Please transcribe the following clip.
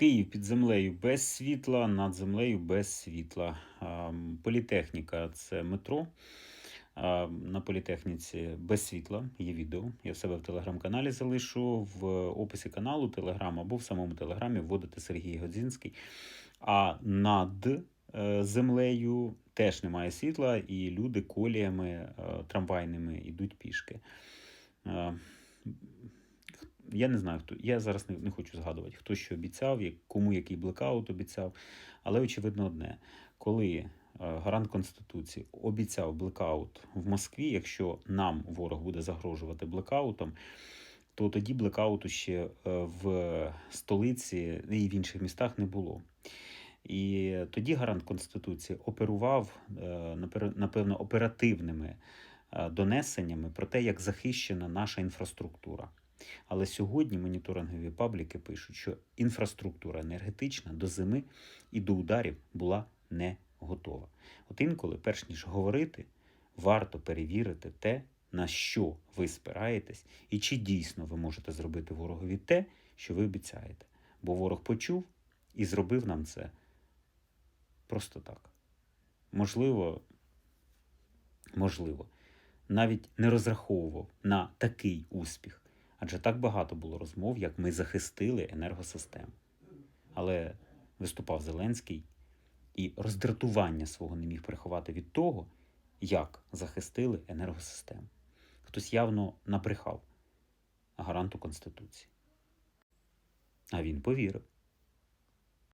Київ під землею без світла, над землею без світла. Політехніка це метро. На політехніці без світла є відео. Я в себе в телеграм-каналі залишу в описі каналу Телеграм або в самому телеграмі вводите Сергій Годзінський. А над е, землею теж немає світла, і люди коліями е, трамвайними йдуть пішки. Я не знаю, хто. Я зараз не, не хочу згадувати, хто що обіцяв, як- кому який блекаут обіцяв. Але очевидно одне: коли е, гарант Конституції обіцяв блекаут в Москві, якщо нам ворог буде загрожувати блекаутом, то тоді блекауту ще е, в столиці і в інших містах не було. І тоді гарант Конституції оперував, е, напевно, оперативними донесеннями про те, як захищена наша інфраструктура. Але сьогодні моніторингові пабліки пишуть, що інфраструктура енергетична до зими і до ударів була не готова. От інколи, перш ніж говорити, варто перевірити те, на що ви спираєтесь, і чи дійсно ви можете зробити ворогові те, що ви обіцяєте. Бо ворог почув і зробив нам це просто так. Можливо, можливо, навіть не розраховував на такий успіх. Адже так багато було розмов, як ми захистили енергосистему. Але виступав Зеленський і роздратування свого не міг приховати від того, як захистили енергосистему. Хтось явно набрехав гаранту Конституції. А він повірив.